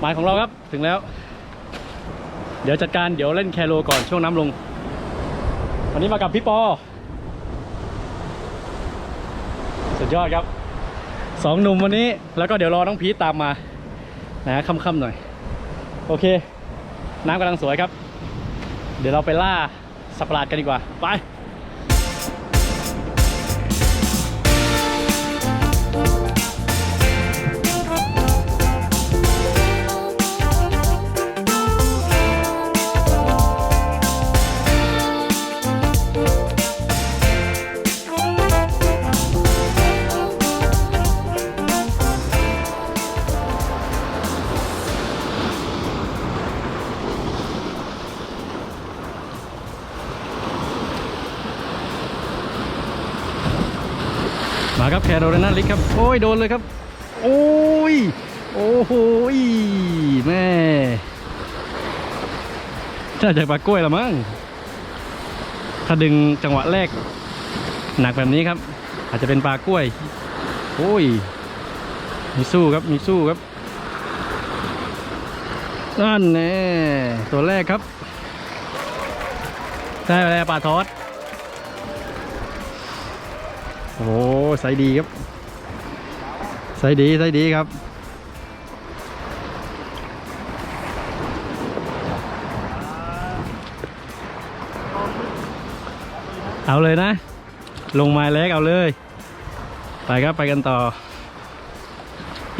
หมายของเราครับถึงแล้ว เดี๋ยวจัดการเดี๋ยวเล่นแคโรก่อนช่วงน้ำลง วันนี้มากับพี่ปอ สุดยอดครับสองหนุ่มวันนี้แล้วก็เดี๋ยวรอน้องพีทตามมานะค่ำๆหน่อย โอเค น้ำกำลังสวยครับ เดี๋ยวเราไปล่าสัปะหลาดกันดีกว่า ไป มาครับแคโรไลนาลิกครับ โอ้ยโดนเลยครับ โอ้ย โอ้โหแม่น่าจะปลากล้วยละมั้งถ้าดึงจังหวะแรก หนักแบบนี้ครับ อาจจะเป็นปลากล้วย โอ้ย มีสู้ครับมีสู้ครับนั่นแน่ตัวแรกครับ ได้ไปแล้วปลาทอด โอ้ไซส์ดีครับไซส์ดีไซส์ดีครับ เอาเลยนะ ลงไม้เล็กเอาเลย ไปครับไปกันต่อ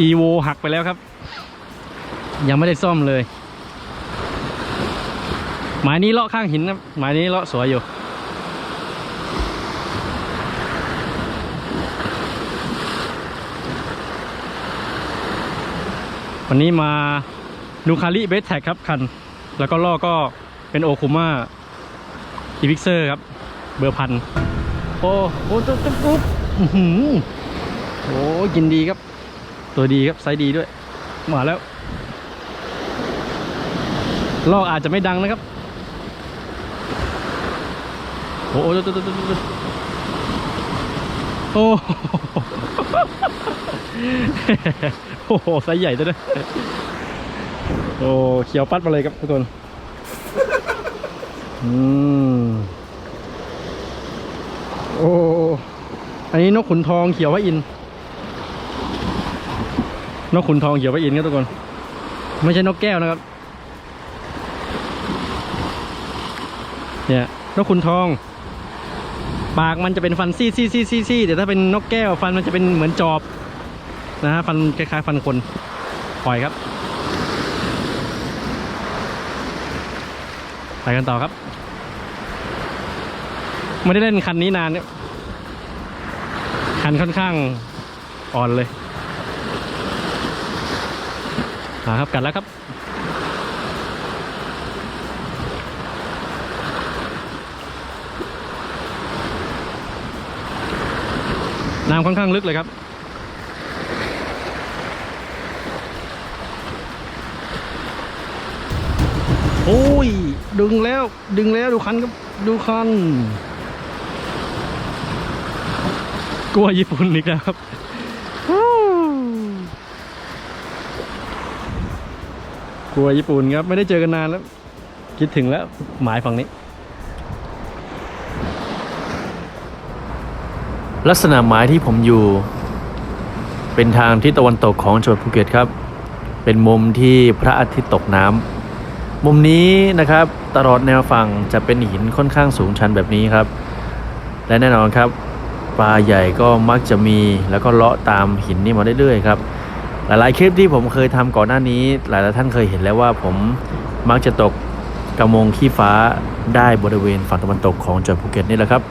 อีโวหักไปแล้วครับ ยังไม่ได้ซ่อมเลย หมายนี้เลาะข้างหินครับหมายนี้เลาะสวยอยู่ วันนี้มานูคาริเบสแท็กครับคัน แล้วก็ล่อก็เป็นโอคุมาอีพิกเซอร์ครับ เบอร์พัน โอ้โหตุ๊บตุ๊บตุ๊บอื้อหือโอ้กินดีครับ ตัวดีครับไซส์ดีด้วย มาแล้วล่ออาจจะไม่ดังนะครับ โอ้โหตุ๊บตุ๊บตุ๊บตุ๊บโอ้ โอ้โหไซส์ใหญ่ด้วยนะโอ้เขียวปัดมาเลยครับทุกคนอืมโอ้อันนี้นกขุนทองเขียวพระอินนกขุนทองเขียวพระอินครับทุกคน ไม่ใช่นกแก้วนะครับ เนี่ยนกขุนทอง ปากมันจะเป็นฟันซี่ซี่ซี่ซี่ซี่แต่ถ้าเป็นนกแก้วฟันมันจะเป็นเหมือนจอบ นะฮะฟันคล้ายๆฟันคนปล่อยครับ ไปกันต่อครับ ไม่ได้เล่นคันนี้นานเนี่ยคันค่อนข้างอ่อนเลยมาครับกัดแล้วครับ น้ำค่อนข้างลึกเลยครับ โอ้ย ดึงแล้ว ดึงแล้วดูคันครับ ดูคัน กลัวญี่ปุ่นอีกแล้วครับกลัวญี่ปุ่นครับ ไม่ได้เจอกันนานแล้ว คิดถึงแล้ว หมายฝั่งนี้ ลักษณะหมายที่ผมอยู่ เป็นทางทิศตะวันตกของจังหวัดภูเก็ตครับ เป็นมุมที่พระอาทิตย์ตกน้ำ มุมนี้นะครับตลอดแนวฝั่งจะเป็นหินค่อนข้างสูงชันแบบนี้ครับ และแน่นอนครับปลาใหญ่ก็มักจะมีแล้วก็เลาะตามหินนี่มาเรื่อยๆครับ หลายๆคลิปที่ผมเคยทำก่อนหน้านี้ หลายๆท่านเคยเห็นแล้วว่าผมมักจะตกกระมงขี้ฟ้าได้บริเวณฝั่งตะวันตกของจังหวัดภูเก็ตนี่แหละครับ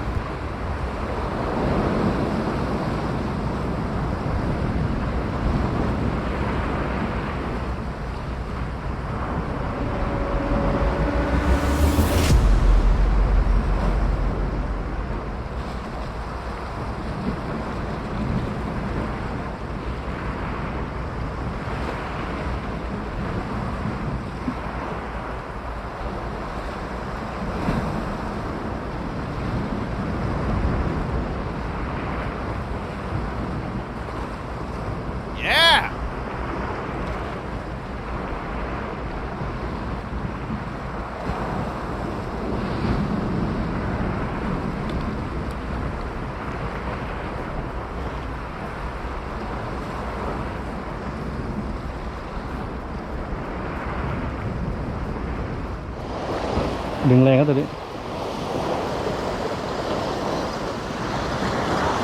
โดึงแรงครับตัวนี้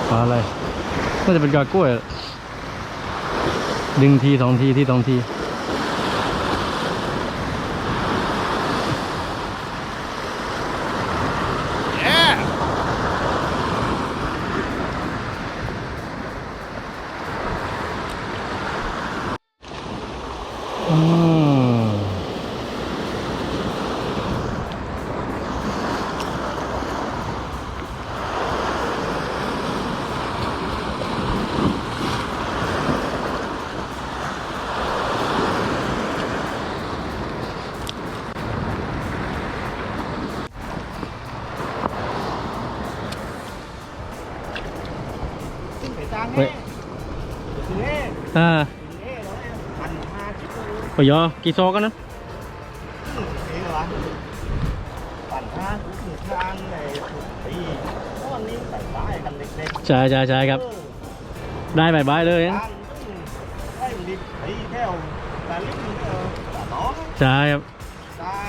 ปลาอะไรน่าจะเป็นกากล้วย ดึงทีสองที ที่สองที นี้ใส่ป้ายกันเล็กๆใช่ใช่ใช่ครับ ได้บายบายเลยทานะงได้ดิปีแค่แต่ลิ้นเออแต่น้องใช่ครับได้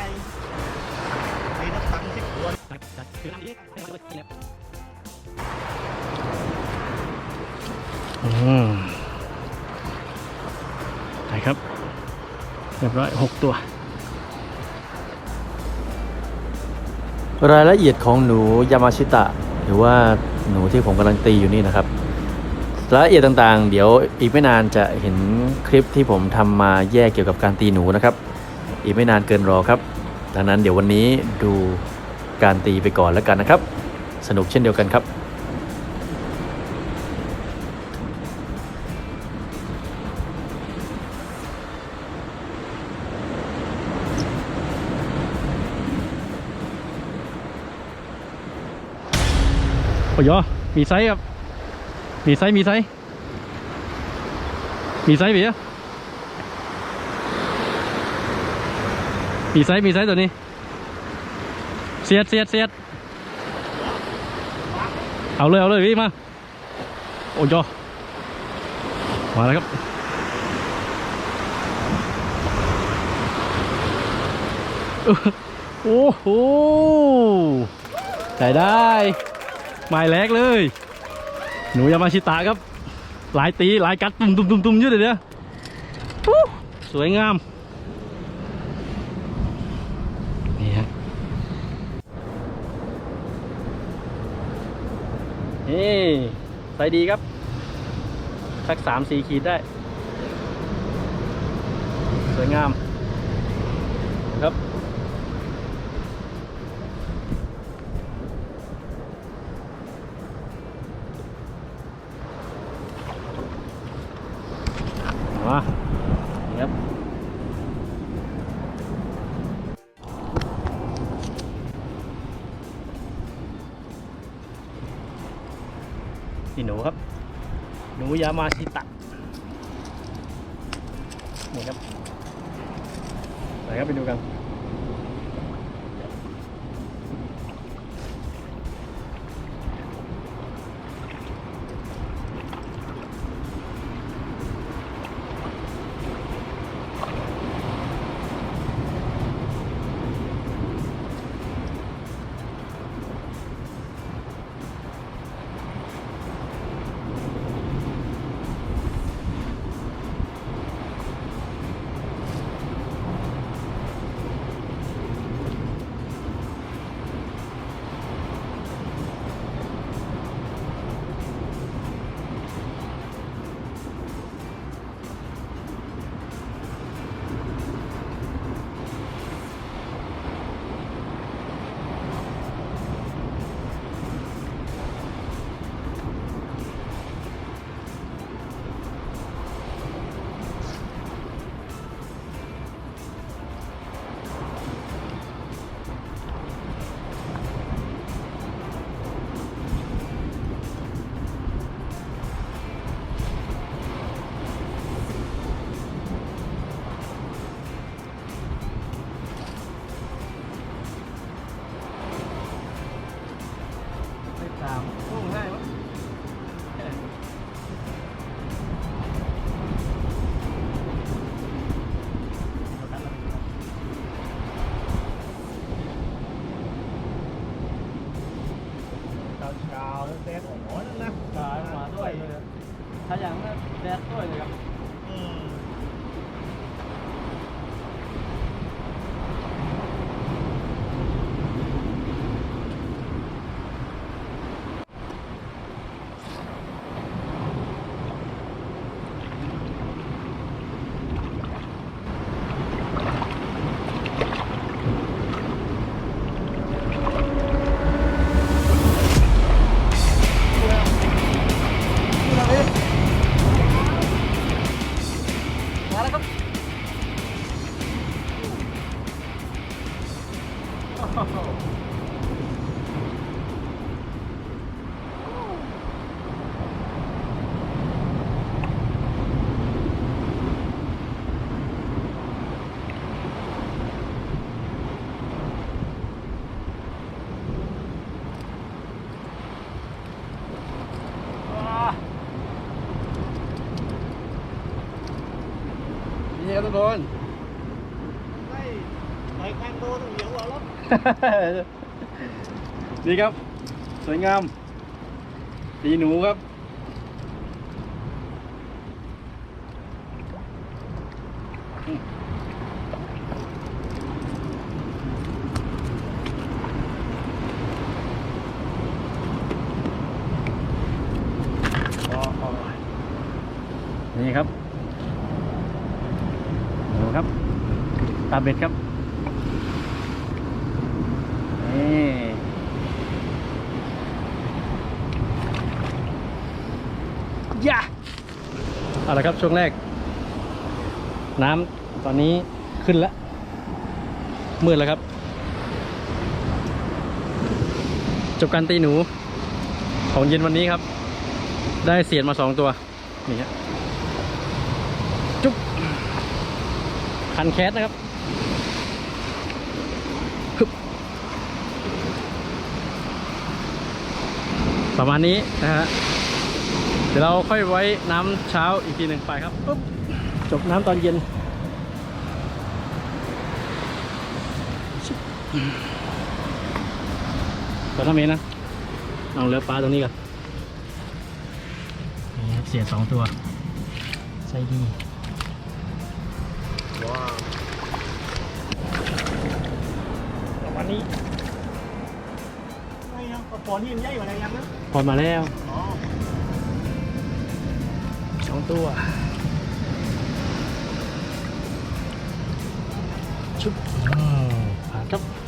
ปีนักตังสิบคนอืมไป ครับเรียบร้อยหกตัว รายละเอียดของหนูยามาชิตะ หรือว่าหนูที่ผมกำลังตีอยู่นี่นะครับ รายละเอียดต่างๆ เดี๋ยวอีกไม่นานจะเห็นคลิปที่ผมทำมาแยกเกี่ยวกับการตีหนูนะครับ อีกไม่นานเกินรอครับ ดังนั้นเดี๋ยววันนี้ดูการตีไปก่อนแล้วกันนะครับ สนุกเช่นเดียวกันครับ ยอมีไซส์ครับ มีไซส์มีไซส์มีไซส์เบียมีไซส์มีไซส์ตัวนี้ เสียดเสียดเสียดเอาเลยเอาเลยพี่มา โอ้ยอมาแล้วครับโอ้โหใส่ได้ ไม้แรกเลย หนูยามาชิตะครับ หลายตีหลายกัดตุ่มตุ่มตุ่มตุ่มเยอะเลยเนี่ยอู้สวยงาม นี่ฮะนี่ใส่ดีครับ สักสามสี่ขีดได้ สวยงาม ครับ นี่หนูครับ หนูยามาชิตะ นี่ครับ ไปครับไปดูกันน แดดอ่อนๆนะขายมาด้วยเลยถ้าอย่างนั้น นี่คนไม่ไปแคนโดต้องเหนียวกว่ารถนี่ครับ สวยงามตีหนูครับ นี่ครับหนูครับ ตา เบ็ดครับนี่ยะเอาละครับช่วงแรก น้ำตอนนี้ขึ้นแล้ว มืดแล้วครับ จบการตีหนู ของเย็นวันนี้ครับ ได้เสียนมาสองตัว นี่ฮะจุ๊บคันแคสนะครับ ประมาณนี้นะฮะเดี๋ยวเราค่อยไว้น้ำเช้าอีกทีหนึ่งไปครับปุ๊บจบน้ำตอนเย็นตอนน้ำเมนนะ เอาเรือปลาตรงนี้ก่อนนี่ครับเสียสองตัวใช่ดีว้าวประมาณนี้ไม่เอากระ ป๋องนี่มันใหญ่กว่าอะไรยังนะพอมาแล้วอ๋อสองตัว ชุบผ่านครับไป